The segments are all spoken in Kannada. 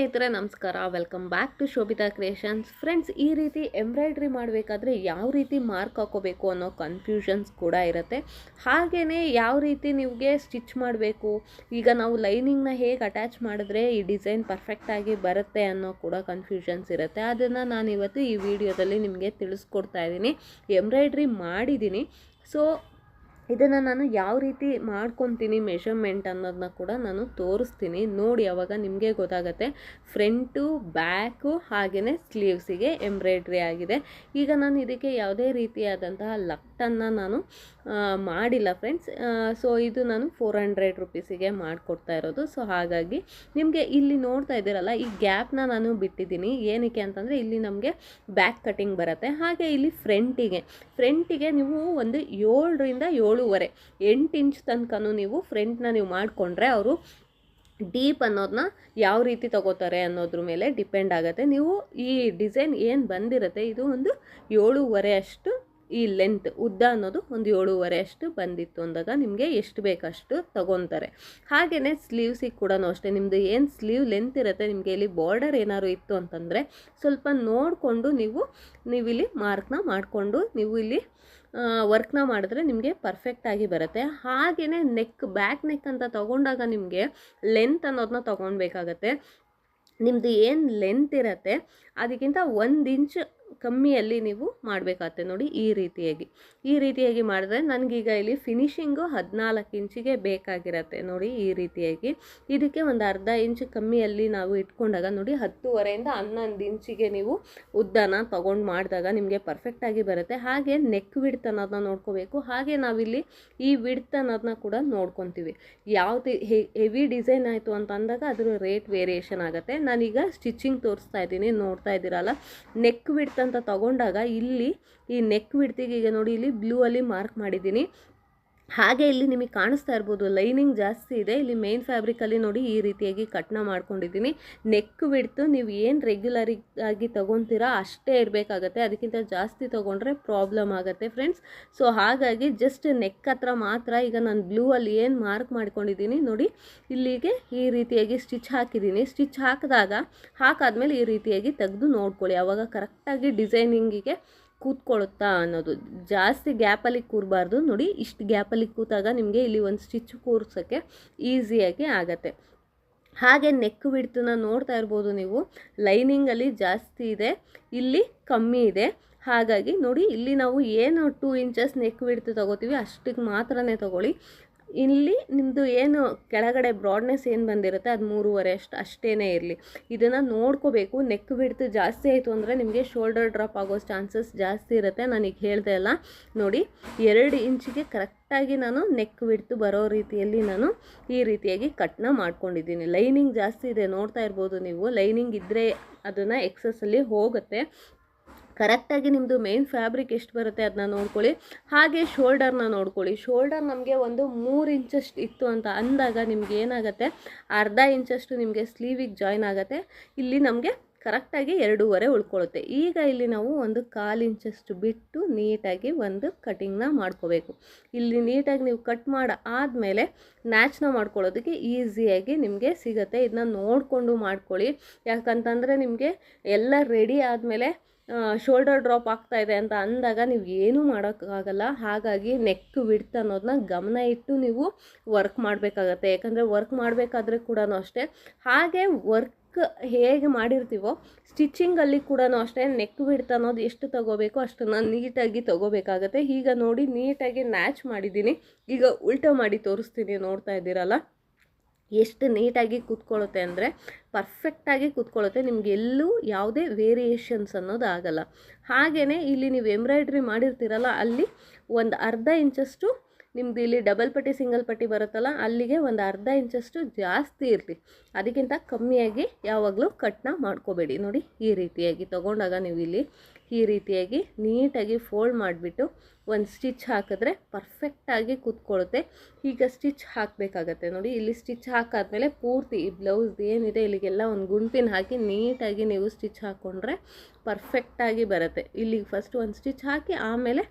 ಸ್ನೇಹಿತರೆ, ನಮಸ್ಕಾರ. Welcome back to Shobhita creations friends ಈ ರೀತಿ ಎಂಬ್ರಾಯ್ಡ್ರಿ ಮಾಡಬೇಕಾದ್ರೆ ಯಾವ ರೀತಿ ಮಾರ್ಕ್ ಹಾಕೋಬೇಕು ಅನ್ನೋ ಕನ್ಫ್ಯೂಷನ್ಸ್ ಕೂಡ ಇರುತ್ತೆ. ಹಾಗೆಯೇ ಯಾವ ರೀತಿ ನಿಮಗೆ ಸ್ಟಿಚ್ ಮಾಡಬೇಕು, ಈಗ ನಾವು ಲೈನಿಂಗ್ನ ಹೇಗೆ ಅಟ್ಯಾಚ್ ಮಾಡಿದ್ರೆ ಈ ಡಿಸೈನ್ ಪರ್ಫೆಕ್ಟಾಗಿ ಬರುತ್ತೆ ಅನ್ನೋ ಕೂಡ ಕನ್ಫ್ಯೂಷನ್ಸ್ ಇರುತ್ತೆ. ಅದನ್ನು ನಾನು ಇವತ್ತು ಈ ವಿಡಿಯೋದಲ್ಲಿ ನಿಮಗೆ ತಿಳಿಸ್ಕೊಡ್ತಾ ಇದ್ದೀನಿ. ಎಂಬ್ರಾಯ್ಡ್ರಿ ಮಾಡಿದ್ದೀನಿ. ಸೊ ಇದನ್ನು ನಾನು ಯಾವ ರೀತಿ ಮಾಡ್ಕೊತೀನಿ ಮೆಷರ್ಮೆಂಟ್ ಅನ್ನೋದನ್ನ ಕೂಡ ನಾನು ತೋರಿಸ್ತೀನಿ. ನೋಡಿ ಅವಾಗ ನಿಮಗೆ ಗೊತ್ತಾಗುತ್ತೆ. ಫ್ರಂಟು ಬ್ಯಾಕು ಹಾಗೆಯೇ ಸ್ಲೀವ್ಸಿಗೆ ಎಂಬ್ರಾಯ್ಡ್ರಿ ಆಗಿದೆ. ಈಗ ನಾನು ಇದಕ್ಕೆ ಯಾವುದೇ ರೀತಿಯಾದಂತಹ ಲಕ್ಟನ್ನು ನಾನು ಮಾಡಿಲ್ಲ ಫ್ರೆಂಡ್ಸ್ ಸೊ ಇದು ನಾನು ಫೋರ್ ಹಂಡ್ರೆಡ್ ರುಪೀಸಿಗೆ ಮಾಡಿಕೊಡ್ತಾ ಇರೋದು. ಸೊ ಹಾಗಾಗಿ ನಿಮಗೆ ಇಲ್ಲಿ ನೋಡ್ತಾ ಇದ್ದೀರಲ್ಲ, ಈ ಗ್ಯಾಪ್ನ ನಾನು ಬಿಟ್ಟಿದ್ದೀನಿ. ಏನಕ್ಕೆ ಅಂತಂದರೆ ಇಲ್ಲಿ ನಮಗೆ ಬ್ಯಾಕ್ ಕಟಿಂಗ್ ಬರುತ್ತೆ. ಹಾಗೆ ಇಲ್ಲಿ ಫ್ರಂಟಿಗೆ ಫ್ರಂಟಿಗೆ ನೀವು ಒಂದು ಏಳರಿಂದ ಏಳುವರೆ, ಎಂಟು ಇಂಚ್ ತನಕನೂ ನೀವು ಫ್ರಂಟ್ನ ನೀವು ಮಾಡಿಕೊಂಡ್ರೆ ಅವರು ಡೀಪ್ ಅನ್ನೋದನ್ನ ಯಾವ ರೀತಿ ತಗೋತಾರೆ ಅನ್ನೋದ್ರ ಮೇಲೆ ಡಿಪೆಂಡ್ ಆಗುತ್ತೆ. ನೀವು ಈ ಡಿಸೈನ್ ಏನು ಬಂದಿರುತ್ತೆ, ಇದು ಒಂದು ಏಳೂವರೆ ಅಷ್ಟು ಈ ಲೆಂತ್ ಉದ್ದ ಅನ್ನೋದು ಒಂದು ಏಳೂವರೆ ಅಷ್ಟು ಬಂದಿತ್ತು ಅಂದಾಗ ನಿಮಗೆ ಎಷ್ಟು ಬೇಕಷ್ಟು ತಗೊತಾರೆ. ಹಾಗೆಯೇ ಸ್ಲೀವ್ಸಿಗೆ ಕೂಡ ಅಷ್ಟೇ ನಿಮ್ಮದು ಏನು ಸ್ಲೀವ್ ಲೆಂತ್ ಇರುತ್ತೆ, ನಿಮಗೆ ಇಲ್ಲಿ ಬಾರ್ಡರ್ ಏನಾದ್ರು ಇತ್ತು ಅಂತಂದರೆ ಸ್ವಲ್ಪ ನೋಡಿಕೊಂಡು ನೀವು ನೀವಿಲ್ಲಿ ಮಾರ್ಕ್ನ ಮಾಡಿಕೊಂಡು ನೀವು ಇಲ್ಲಿ ವರ್ಕ್ನ ಮಾಡಿದ್ರೆ ನಿಮಗೆ ಪರ್ಫೆಕ್ಟಾಗಿ ಬರುತ್ತೆ. ಹಾಗೆಯೇ ನೆಕ್ ಬ್ಯಾಕ್ ನೆಕ್ ಅಂತ ತಗೊಂಡಾಗ ನಿಮಗೆ ಲೆಂತ್ ಅನ್ನೋದನ್ನ ತೊಗೊಳ್ಬೇಕಾಗತ್ತೆ ನಿಮ್ಮದು ಏನು ಲೆಂತ್ ಇರುತ್ತೆ, ಅದಕ್ಕಿಂತ ಒಂದು ಇಂಚ್ ಕಮ್ಮಿಯಲ್ಲಿ ನೀವು ಮಾಡಬೇಕಾಗತ್ತೆ ನೋಡಿ ಈ ರೀತಿಯಾಗಿ. ಈ ರೀತಿಯಾಗಿ ಮಾಡಿದ್ರೆ ನನಗೀಗ ಇಲ್ಲಿ ಫಿನಿಶಿಂಗು ಹದಿನಾಲ್ಕು ಇಂಚಿಗೆ ಬೇಕಾಗಿರತ್ತೆ ನೋಡಿ ಈ ರೀತಿಯಾಗಿ. ಇದಕ್ಕೆ ಒಂದು ಅರ್ಧ ಇಂಚ್ ಕಮ್ಮಿಯಲ್ಲಿ ನಾವು ಇಟ್ಕೊಂಡಾಗ ನೋಡಿ ಹತ್ತುವರೆಯಿಂದ ಹನ್ನೊಂದು ಇಂಚಿಗೆ ನೀವು ಉದ್ದನ ತೊಗೊಂಡು ಮಾಡಿದಾಗ ನಿಮಗೆ ಪರ್ಫೆಕ್ಟಾಗಿ ಬರುತ್ತೆ. ಹಾಗೆ ನೆಕ್ ವಿಡ್ತ್ ಅನ್ನೋದನ್ನ ನೋಡ್ಕೋಬೇಕು. ಹಾಗೆ ನಾವಿಲ್ಲಿ ಈ ವಿಡ್ತ್ ಅನ್ನೋದನ್ನ ಕೂಡ ನೋಡ್ಕೊತೀವಿ. ಯಾವ್ದು ಹೆವಿ ಡಿಸೈನ್ ಆಯಿತು ಅಂತ ಅಂದಾಗ ಅದರ ರೇಟ್ ವೇರಿಯೇಷನ್ ಆಗುತ್ತೆ. ನಾನೀಗ ಸ್ಟಿಚಿಂಗ್ ತೋರಿಸ್ತಾ ಇದ್ದೀನಿ. ನೋಡ್ತಾ ಇದ್ದೀರಲ್ಲ? ನೆಕ್ ವಿಡ್ತ್ ಅಂತ ತಗೊಂಡಾಗ ಇಲ್ಲಿ ಈ ನೆಕ್ ವಿಡ್ತಿಗೆ ಈಗ ನೋಡಿ ಇಲ್ಲಿ ಬ್ಲೂ ಅಲ್ಲಿ ಮಾರ್ಕ್ ಮಾಡಿದ್ದೀನಿ. ಹಾಗೆ ಇಲ್ಲಿ ನಿಮಗೆ ಕಾಣಿಸ್ತಾ ಇರ್ಬೋದು, ಲೈನಿಂಗ್ ಜಾಸ್ತಿ ಇದೆ. ಇಲ್ಲಿ ಮೇನ್ ಫ್ಯಾಬ್ರಿಕಲ್ಲಿ ನೋಡಿ ಈ ರೀತಿಯಾಗಿ ಕಟ್ನ ಮಾಡ್ಕೊಂಡಿದ್ದೀನಿ. ನೆಕ್ ಬಿಡ್ತು ನೀವು ಏನು ರೆಗ್ಯುಲರ್ ಆಗಿ ತೊಗೊತೀರಾ ಅಷ್ಟೇ ಇರಬೇಕಾಗತ್ತೆ. ಅದಕ್ಕಿಂತ ಜಾಸ್ತಿ ತೊಗೊಂಡ್ರೆ ಪ್ರಾಬ್ಲಮ್ ಆಗುತ್ತೆ ಫ್ರೆಂಡ್ಸ್ ಸೊ ಹಾಗಾಗಿ ಜಸ್ಟ್ ನೆಕ್ ಹತ್ರ ಮಾತ್ರ ಈಗ ನಾನು ಬ್ಲೂ ಅಲ್ಲಿ ಏನು ಮಾರ್ಕ್ ಮಾಡ್ಕೊಂಡಿದ್ದೀನಿ ನೋಡಿ, ಇಲ್ಲಿಗೆ ಈ ರೀತಿಯಾಗಿ ಸ್ಟಿಚ್ ಹಾಕಿದ್ದೀನಿ. ಸ್ಟಿಚ್ ಹಾಕಿದಾಗ, ಹಾಕಾದ್ಮೇಲೆ ಈ ರೀತಿಯಾಗಿ ತೆಗೆದು ನೋಡ್ಕೊಳ್ಳಿ. ಅವಾಗ ಕರೆಕ್ಟಾಗಿ ಡಿಸೈನಿಂಗಿಗೆ ಕೂತ್ಕೊಳ್ಳುತ್ತಾ ಅನ್ನೋದು. ಜಾಸ್ತಿ ಗ್ಯಾಪಲ್ಲಿ ಕೂರಬಾರ್ದು. ನೋಡಿ, ಇಷ್ಟು ಗ್ಯಾಪಲ್ಲಿ ಕೂತಾಗ ನಿಮಗೆ ಇಲ್ಲಿ ಒಂದು ಸ್ಟಿಚ್ ಕೂರ್ಸೋಕ್ಕೆ ಈಸಿಯಾಗಿ ಆಗತ್ತೆ. ಹಾಗೆ ನೆಕ್ ಬಿಡ್ತನ್ನ ನೋಡ್ತಾ ಇರ್ಬೋದು ನೀವು. ಲೈನಿಂಗಲ್ಲಿ ಜಾಸ್ತಿ ಇದೆ. ಇಲ್ಲಿ ಕಮ್ಮಿ ಇದೆ. ಹಾಗಾಗಿ ನೋಡಿ, ಇಲ್ಲಿ ನಾವು ಏನು ಟೂ ಇಂಚಸ್ ನೆಕ್ ಬಿಡ್ತು ತಗೋತೀವಿ ಅಷ್ಟಕ್ಕೆ ಮಾತ್ರನೇ ತಗೊಳ್ಳಿ. ಇಲ್ಲಿ ನಿಮ್ಮದು ಏನು ಕೆಳಗಡೆ ಬ್ರಾಡ್ನೆಸ್ ಏನು ಬಂದಿರುತ್ತೆ? ಅದು ಮೂರುವರೆ ಅಷ್ಟು ಅಷ್ಟೇ ಇರಲಿ. ಇದನ್ನು ನೋಡ್ಕೋಬೇಕು. ನೆಕ್ ಬಿಡ್ತು ಜಾಸ್ತಿ ಆಯಿತು ಅಂದರೆ ನಿಮಗೆ ಶೋಲ್ಡರ್ ಡ್ರಾಪ್ ಆಗೋ ಚಾನ್ಸಸ್ ಜಾಸ್ತಿ ಇರುತ್ತೆ. ನನಗೆ ಹೇಳಿದೆ ಅಲ್ಲ. ನೋಡಿ, ಎರಡು ಇಂಚಿಗೆ ಕರೆಕ್ಟಾಗಿ ನಾನು ನೆಕ್ ಬಿಡ್ತು ಬರೋ ರೀತಿಯಲ್ಲಿ ನಾನು ಈ ರೀತಿಯಾಗಿ ಕಟ್ನ ಮಾಡ್ಕೊಂಡಿದ್ದೀನಿ. ಲೈನಿಂಗ್ ಜಾಸ್ತಿ ಇದೆ, ನೋಡ್ತಾ ಇರ್ಬೋದು ನೀವು. ಲೈನಿಂಗ್ ಇದ್ದರೆ ಅದನ್ನು ಎಕ್ಸಸ್ಸಲ್ಲಿ ಹೋಗುತ್ತೆ. ಕರೆಕ್ಟಾಗಿ ನಿಮ್ಮದು ಮೇನ್ ಫ್ಯಾಬ್ರಿಕ್ ಎಷ್ಟು ಬರುತ್ತೆ ಅದನ್ನ ನೋಡ್ಕೊಳ್ಳಿ. ಹಾಗೆ ಶೋಲ್ಡರ್ನ ನೋಡ್ಕೊಳ್ಳಿ. ಶೋಲ್ಡರ್ ನಮಗೆ ಒಂದು ಮೂರು ಇಂಚಷ್ಟು ಇತ್ತು ಅಂತ ಅಂದಾಗ ನಿಮ್ಗೆ ಏನಾಗುತ್ತೆ? ಅರ್ಧ ಇಂಚಷ್ಟು ನಿಮಗೆ ಸ್ಲೀವಿಗೆ ಜಾಯ್ನ್ ಆಗುತ್ತೆ. ಇಲ್ಲಿ ನಮಗೆ ಕರೆಕ್ಟಾಗಿ ಎರಡೂವರೆ ಉಳ್ಕೊಳ್ಳುತ್ತೆ ಈಗ ಇಲ್ಲಿ ನಾವು ಒಂದು ಕಾಲು ಇಂಚಷ್ಟು ಬಿಟ್ಟು ನೀಟಾಗಿ ಒಂದು ಕಟಿಂಗ್ನ ಮಾಡ್ಕೋಬೇಕು. ಇಲ್ಲಿ ನೀಟಾಗಿ ನೀವು ಕಟ್ ಮಾಡಿ ಆದಮೇಲೆ ನ್ಯಾಚ್ನ ಮಾಡ್ಕೊಳ್ಳೋದಕ್ಕೆ ಈಸಿಯಾಗಿ ನಿಮಗೆ ಸಿಗುತ್ತೆ. ಇದನ್ನ ನೋಡಿಕೊಂಡು ಮಾಡ್ಕೊಳ್ಳಿ. ಯಾಕಂತಂದರೆ ನಿಮಗೆ ಎಲ್ಲ ರೆಡಿ ಆದಮೇಲೆ ಶೋಲ್ಡರ್ ಡ್ರಾಪ್ ಆಗ್ತಾ ಇದೆ ಅಂತ ಅಂದಾಗ ನೀವು ಏನೂ ಮಾಡೋಕ್ಕಾಗಲ್ಲ. ಹಾಗಾಗಿ ನೆಕ್ ವಿಡ್ತ್ ಅನ್ನೋದನ್ನ ಗಮನ ಇಟ್ಟು ನೀವು ವರ್ಕ್ ಮಾಡಬೇಕಾಗತ್ತೆ. ಯಾಕಂದರೆ ವರ್ಕ್ ಮಾಡಬೇಕಾದ್ರೆ ಕೂಡ ಅಷ್ಟೇ. ಹಾಗೆ ವರ್ಕ್ ಹೇಗೆ ಮಾಡಿರ್ತೀವೋ ಸ್ಟಿಚಿಂಗಲ್ಲಿ ಕೂಡ ಅಷ್ಟೇ ನೆಕ್ ಬಿಡ್ತ ಅನ್ನೋದು ಎಷ್ಟು ತಗೋಬೇಕೋ ಅಷ್ಟನ್ನು ನೀಟಾಗಿ ತಗೋಬೇಕಾಗತ್ತೆ. ಈಗ ನೋಡಿ ನೀಟಾಗಿ ಮ್ಯಾಚ್ ಮಾಡಿದ್ದೀನಿ. ಈಗ ಉಲ್ಟ ಮಾಡಿ ತೋರಿಸ್ತೀನಿ, ನೋಡ್ತಾ ಇದ್ದೀರಲ್ಲ? ಎಷ್ಟು ನೀಟಾಗಿ ಕೂತ್ಕೊಳ್ಳುತ್ತೆ ಅಂದರೆ ಪರ್ಫೆಕ್ಟಾಗಿ ಕೂತ್ಕೊಳ್ಳುತ್ತೆ. ನಿಮ್ಗೆ ಎಲ್ಲೂ ಯಾವುದೇ ವೇರಿಯೇಷನ್ಸ್ ಅನ್ನೋದು ಆಗಲ್ಲ. ಹಾಗೆಯೇ ಇಲ್ಲಿ ನೀವು ಎಂಬ್ರಾಯ್ಡ್ರಿ ಮಾಡಿರ್ತೀರಲ್ಲ, ಅಲ್ಲಿ ಒಂದು ಅರ್ಧ ಇಂಚಷ್ಟು ನಿಮ್ದು ಇಲ್ಲಿ ಡಬಲ್ ಪಟ್ಟಿ ಸಿಂಗಲ್ ಪಟ್ಟಿ ಬರುತ್ತಲ್ಲ, ಅಲ್ಲಿಗೆ ಒಂದು ಅರ್ಧ ಇಂಚಷ್ಟು ಜಾಸ್ತಿ ಇರಲಿ. ಅದಕ್ಕಿಂತ ಕಮ್ಮಿಯಾಗಿ ಯಾವಾಗಲೂ ಕಟ್ನ ಮಾಡ್ಕೋಬೇಡಿ. ನೋಡಿ, ಈ ರೀತಿಯಾಗಿ ತೊಗೊಂಡಾಗ ನೀವು ಇಲ್ಲಿ ಈ ರೀತಿಯಾಗಿ ನೀಟಾಗಿ ಫೋಲ್ಡ್ ಮಾಡಿಬಿಟ್ಟು ಒಂದು ಸ್ಟಿಚ್ ಹಾಕಿದ್ರೆ ಪರ್ಫೆಕ್ಟಾಗಿ ಕೂತ್ಕೊಳ್ಳುತ್ತೆ ಈಗ ಸ್ಟಿಚ್ ಹಾಕಬೇಕಾಗತ್ತೆ. ನೋಡಿ, ಇಲ್ಲಿ ಸ್ಟಿಚ್ ಹಾಕಾದ್ಮೇಲೆ ಪೂರ್ತಿ ಈ ಬ್ಲೌಸ್ ಏನಿದೆ, ಇಲ್ಲಿಗೆಲ್ಲ ಒಂದು ಗುಂಪಿನ ಹಾಕಿ ನೀಟಾಗಿ ನೀವು ಸ್ಟಿಚ್ ಹಾಕ್ಕೊಂಡ್ರೆ ಪರ್ಫೆಕ್ಟಾಗಿ ಬರುತ್ತೆ. ಇಲ್ಲಿಗೆ ಫಸ್ಟ್ ಒಂದು ಸ್ಟಿಚ್ ಹಾಕಿ, ಆಮೇಲೆ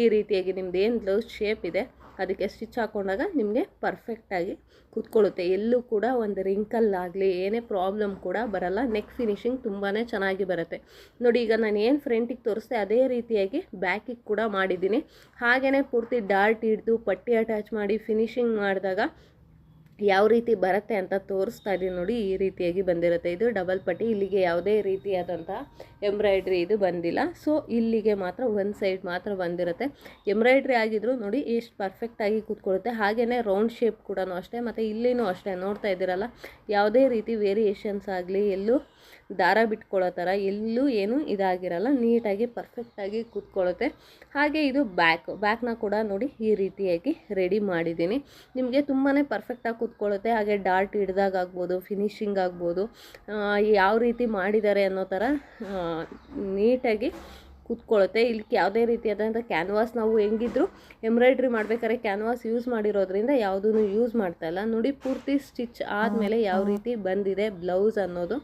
ಈ ರೀತಿಯಾಗಿ ನಿಮ್ದು ಏನು ಬ್ಲೌಸ್ ಶೇಪ್ ಇದೆ, ಅದಕ್ಕೆ ಸ್ಟಿಚ್ ಹಾಕೊಂಡಾಗ ನಿಮಗೆ ಪರ್ಫೆಕ್ಟಾಗಿ ಕೂತ್ಕೊಳ್ಳುತ್ತೆ. ಎಲ್ಲೂ ಕೂಡ ಒಂದು ರಿಂಕಲ್ ಆಗಲಿ, ಏನೇ ಪ್ರಾಬ್ಲಮ್ ಕೂಡ ಬರಲ್ಲ. ನೆಕ್ ಫಿನಿಶಿಂಗ್ ತುಂಬಾ ಚೆನ್ನಾಗಿ ಬರುತ್ತೆ. ನೋಡಿ, ಈಗ ನಾನು ಏನು ಫ್ರಂಟಿಗೆ ತೋರಿಸ್ದೆ, ಅದೇ ರೀತಿಯಾಗಿ ಬ್ಯಾಕಿಗೆ ಕೂಡ ಮಾಡಿದ್ದೀನಿ. ಹಾಗೆಯೇ ಪೂರ್ತಿ ಡಾರ್ಟ್ ಹಿಡಿದು, ಪಟ್ಟಿ ಅಟ್ಯಾಚ್ ಮಾಡಿ ಫಿನಿಶಿಂಗ್ ಮಾಡಿದಾಗ ಯಾವ ರೀತಿ ಬರುತ್ತೆ ಅಂತ ತೋರಿಸ್ತಾ ಇದ್ದೀನಿ ನೋಡಿ, ಈ ರೀತಿಯಾಗಿ ಬಂದಿರುತ್ತೆ. ಇದು ಡಬಲ್ ಪಟ್ಟಿ. ಇಲ್ಲಿಗೆ ಯಾವುದೇ ರೀತಿಯಾದಂಥ ಎಂಬ್ರಾಯ್ಡ್ರಿ ಇದು ಬಂದಿಲ್ಲ. ಸೊ ಇಲ್ಲಿಗೆ ಮಾತ್ರ ಒಂದು ಸೈಡ್ ಮಾತ್ರ ಬಂದಿರುತ್ತೆ. ಎಂಬ್ರಾಯ್ಡ್ರಿ ಆಗಿದ್ರು ನೋಡಿ, ಎಷ್ಟು ಪರ್ಫೆಕ್ಟಾಗಿ ಕೂತ್ಕೊಳ್ಳುತ್ತೆ. ಹಾಗೆಯೇ ರೌಂಡ್ ಶೇಪ್ ಕೂಡ ಅಷ್ಟೇ, ಮತ್ತು ಇಲ್ಲಿನೂ ಅಷ್ಟೇ. ನೋಡ್ತಾ ಇದ್ದೀರಲ್ಲ, ಯಾವುದೇ ರೀತಿ ವೇರಿಯೇಷನ್ಸ್ ಆಗಲಿ ಎಲ್ಲೂ ದಾರ ಬಿಟ್ಕೊಳ್ಳೋ ಥರ ಎಲ್ಲೂ ಏನೂ ಇದಾಗಿರಲ್ಲ, ನೀಟಾಗಿ ಪರ್ಫೆಕ್ಟಾಗಿ ಕೂತ್ಕೊಳ್ಳುತ್ತೆ. ಹಾಗೆ ಇದು ಬ್ಯಾಕ್ ಬ್ಯಾಕ್ನ ಕೂಡ ನೋಡಿ ಈ ರೀತಿಯಾಗಿ ರೆಡಿ ಮಾಡಿದ್ದೀನಿ. ನಿಮಗೆ ತುಂಬಾ ಪರ್ಫೆಕ್ಟಾಗಿ ಕೂತ್ಕೊಳ್ಳುತ್ತೆ, ಹಾಗೆ ಡಾರ್ಟ್ ಹಿಡ್ದಾಗ ಆಗ್ಬೋದು ಫಿನಿಶಿಂಗ್ ಆಗ್ಬೋದು ಯಾವ ರೀತಿ ಮಾಡಿದ್ದಾರೆ ಅನ್ನೋ ಥರ ನೀಟಾಗಿ ಕೂತ್ಕೊಳ್ಳುತ್ತೆ ಇಲ್ಲಿ ಯಾವುದೇ ರೀತಿಯಾದಂಥ ಕ್ಯಾನ್ವಾಸ್ ನಾವು ಹೆಂಗಿದ್ರು ಎಂಬ್ರಾಯ್ಡ್ರಿ ಮಾಡ್ಬೇಕಾದ್ರೆ ಕ್ಯಾನ್ವಾಸ್ ಯೂಸ್ ಮಾಡಿರೋದ್ರಿಂದ ಯಾವುದೂ ಯೂಸ್ ಮಾಡ್ತಾ ಇಲ್ಲ. ನೋಡಿ ಪೂರ್ತಿ ಸ್ಟಿಚ್ ಆದಮೇಲೆ ಯಾವ ರೀತಿ ಬಂದಿದೆ ಬ್ಲೌಸ್ ಅನ್ನೋದು.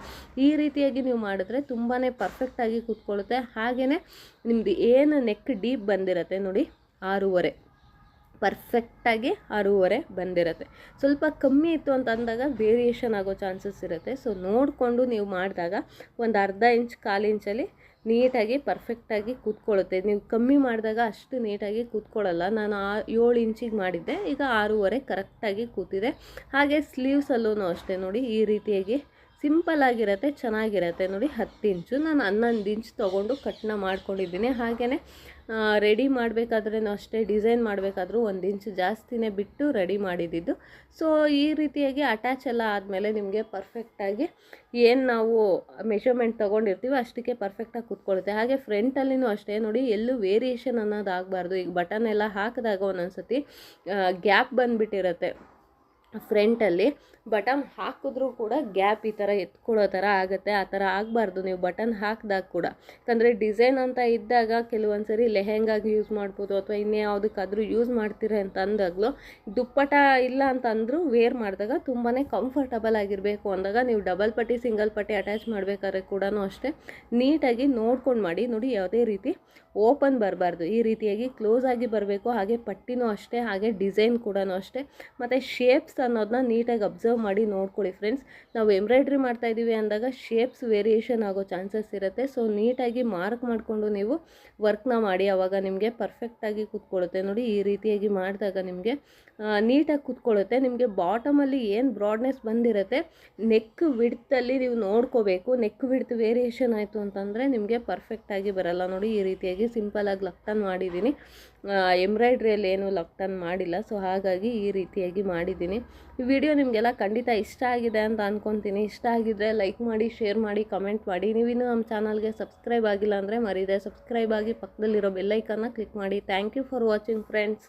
ಈ ರೀತಿಯಾಗಿ ನೀವು ಮಾಡಿದ್ರೆ ತುಂಬಾ ಪರ್ಫೆಕ್ಟಾಗಿ ಕೂತ್ಕೊಳ್ಳುತ್ತೆ ಹಾಗೆಯೇ ನಿಮ್ಮದು ಏನು ನೆಕ್ ಡೀಪ್ ಬಂದಿರತ್ತೆ ನೋಡಿ ಆರೂವರೆ. ಪರ್ಫೆಕ್ಟಾಗಿ ಆರೂವರೆ ಬಂದಿರುತ್ತೆ. ಸ್ವಲ್ಪ ಕಮ್ಮಿ ಇತ್ತು ಅಂತ ಅಂದಾಗ ವೇರಿಯೇಷನ್ ಆಗೋ ಚಾನ್ಸಸ್ ಇರುತ್ತೆ. ಸೊ ನೋಡಿಕೊಂಡು ನೀವು ಮಾಡಿದಾಗ ಒಂದು ಅರ್ಧ ಇಂಚ್ ಕಾಲು ಇಂಚಲ್ಲಿ ನೀಟಾಗಿ ಪರ್ಫೆಕ್ಟಾಗಿ ಕೂತ್ಕೊಳ್ಳುತ್ತೆ. ನೀವು ಕಮ್ಮಿ ಮಾಡಿದಾಗ ಅಷ್ಟು ನೀಟಾಗಿ ಕೂತ್ಕೊಳ್ಳಲ್ಲ. ನಾನು ಆ ಏಳು ಇಂಚಿಗೆ ಮಾಡಿದ್ದೆ. ಈಗ ಆರೂವರೆ ಕರೆಕ್ಟಾಗಿ ಕೂತಿದೆ. ಹಾಗೆ ಸ್ಲೀವ್ಸಲ್ಲೂ ಅಷ್ಟೇ ನೋಡಿ ಈ ರೀತಿಯಾಗಿ ಸಿಂಪಲ್ ಆಗಿರುತ್ತೆ, ಚೆನ್ನಾಗಿರುತ್ತೆ. ನೋಡಿ, ಹತ್ತು ಇಂಚು. ನಾನು ಹನ್ನೊಂದು ಇಂಚ್ ತೊಗೊಂಡು ಕಟ್ನ ಮಾಡ್ಕೊಂಡಿದ್ದೀನಿ. ಹಾಗೆಯೇ ರೆಡಿ ಮಾಡಬೇಕಾದ್ರೂ ಅಷ್ಟೇ ಡಿಸೈನ್ ಮಾಡಬೇಕಾದ್ರೂ ಒಂದು ಇಂಚು ಜಾಸ್ತಿನೇ ಬಿಟ್ಟು ರೆಡಿ ಮಾಡಿದ್ದಿದ್ದು ಸೊ ಈ ರೀತಿಯಾಗಿ ಅಟ್ಯಾಚ್ ಎಲ್ಲ ಆದಮೇಲೆ ನಿಮಗೆ ಪರ್ಫೆಕ್ಟಾಗಿ ಏನು ನಾವು ಮೆಷರ್ಮೆಂಟ್ ತೊಗೊಂಡಿರ್ತೀವಿ ಅಷ್ಟಕ್ಕೆ ಪರ್ಫೆಕ್ಟಾಗಿ ಕೂತ್ಕೊಳ್ಳುತ್ತೆ ಹಾಗೆ ಫ್ರಂಟಲ್ಲಿನೂ ಅಷ್ಟೇ. ನೋಡಿ, ಎಲ್ಲೂ ವೇರಿಯೇಷನ್ ಅನ್ನೋದು ಆಗಬಾರ್ದು. ಈಗ ಬಟನ್ ಎಲ್ಲ ಹಾಕಿದಾಗ ಒಂದೊಂದು ಸತಿ ಗ್ಯಾಪ್ ಬಂದುಬಿಟ್ಟಿರುತ್ತೆ. ಫ್ರಂಟಲ್ಲಿ ಬಟನ್ ಹಾಕಿದ್ರೂ ಕೂಡ ಗ್ಯಾಪ್ ಈ ಥರ ಎತ್ಕೊಳ್ಳೋ ಥರ ಆಗುತ್ತೆ, ಆ ಥರ ಆಗಬಾರ್ದು. ನೀವು ಬಟನ್ ಹಾಕಿದಾಗ ಕೂಡ. ಯಾಕಂದರೆ ಡಿಸೈನ್ ಅಂತ ಇದ್ದಾಗ ಕೆಲವೊಂದು ಸರಿ ಲೆಹೆಂಗಾಗಿ ಯೂಸ್ ಮಾಡ್ಬೋದು ಅಥವಾ ಇನ್ಯಾವುದಕ್ಕಾದರೂ ಯೂಸ್ ಮಾಡ್ತೀರ ಅಂತ ಅಂದಾಗಲೂ ದುಪ್ಪಟ ಇಲ್ಲ ಅಂತ ಅಂದರೂ ವೇರ್ ಮಾಡಿದಾಗ ತುಂಬಾ ಕಂಫರ್ಟಬಲ್ ಆಗಿರಬೇಕು. ಅಂದಾಗ ನೀವು ಡಬಲ್ ಪಟ್ಟಿ ಸಿಂಗಲ್ ಪಟ್ಟಿ ಅಟ್ಯಾಚ್ ಮಾಡಬೇಕಾದ್ರೆ ಕೂಡ ಅಷ್ಟೇ. ನೀಟಾಗಿ ನೋಡ್ಕೊಂಡು ಮಾಡಿ. ನೋಡಿ, ಯಾವುದೇ ರೀತಿ ಓಪನ್ ಬರಬಾರ್ದು. ಈ ರೀತಿಯಾಗಿ ಕ್ಲೋಸ್ ಆಗಿ ಬರಬೇಕು, ಹಾಗೆ ಪಟ್ಟಿನೂ ಅಷ್ಟೇ, ಹಾಗೆ ಡಿಸೈನ್ ಕೂಡ ಅಷ್ಟೇ. ಮತ್ತು ಶೇಪ್ಸ್ ಅನ್ನೋದನ್ನ ನೀಟಾಗಿ ಅಬ್ಸರ್ವ್ ಮಾಡಿ ನೋಡ್ಕೊಳ್ಳಿ ಫ್ರೆಂಡ್ಸ್. ನಾವು ಎಂಬ್ರಾಯ್ಡ್ರಿ ಮಾಡ್ತಾ ಇದ್ದೀವಿ ಅಂದಾಗ ಶೇಪ್ಸ್ ವೇರಿಯೇಷನ್ ಆಗೋ ಚಾನ್ಸಸ್ ಇರುತ್ತೆ. ಸೊ, ನೀಟಾಗಿ ಮಾರ್ಕ್ ಮಾಡಿಕೊಂಡು ನೀವು ವರ್ಕ್ನ ಮಾಡಿ ಆವಾಗ ನಿಮಗೆ ಪರ್ಫೆಕ್ಟಾಗಿ ಕೂತ್ಕೊಳ್ಳುತ್ತೆ. ನೋಡಿ, ಈ ರೀತಿಯಾಗಿ ಮಾಡಿದಾಗ ನಿಮಗೆ ನೀಟಾಗಿ ಕೂತ್ಕೊಳ್ಳುತ್ತೆ. ನಿಮಗೆ ಬಾಟಮಲ್ಲಿ ಏನು ಬ್ರಾಡ್ನೆಸ್ ಬಂದಿರುತ್ತೆ, ನೆಕ್ ವಿಡ್ತಲ್ಲಿ ನೀವು ನೋಡ್ಕೋಬೇಕು. ನೆಕ್ ವಿಡ್ತ್ ವೇರಿಯೇಷನ್ ಆಯಿತು ಅಂತಂದರೆ ನಿಮಗೆ ಪರ್ಫೆಕ್ಟಾಗಿ ಬರಲ್ಲ. ನೋಡಿ, ಈ ರೀತಿಯಾಗಿ ಸಿಂಪಲಾಗಿ ಲಕ್ಟನ್ ಮಾಡಿದ್ದೀನಿ. ಎಂಬ್ರಾಯ್ಡ್ರಿಯಲ್ಲಿ ಏನು ಲಕ್ಟನ್ ಮಾಡಿಲ್ಲ ಸೊ ಹಾಗಾಗಿ ಈ ರೀತಿಯಾಗಿ ಮಾಡಿದ್ದೀನಿ. ಈ ವಿಡಿಯೋ ನಿಮಗೆಲ್ಲ ಖಂಡಿತ ಇಷ್ಟ ಆಗಿದೆ ಅಂತ ಅಂದ್ಕೊತೀನಿ ಇಷ್ಟ ಆಗಿದ್ದರೆ ಲೈಕ್ ಮಾಡಿ ಶೇರ್ ಮಾಡಿ ಕಮೆಂಟ್ ಮಾಡಿ. ನೀವಿನ್ನೂ ನಮ್ಮ ಚಾನಲ್ಗೆ ಸಬ್ಸ್ಕ್ರೈಬ್ ಆಗಿಲ್ಲ ಅಂದರೆ ಮರಿದೆ. ಸಬ್ಸ್ಕ್ರೈಬ್ ಆಗಿ ಪಕ್ಕದಲ್ಲಿರೋ ಬೆಲ್ಲೈಕನ್ನ ಕ್ಲಿಕ್ ಮಾಡಿ. Thank you for watching friends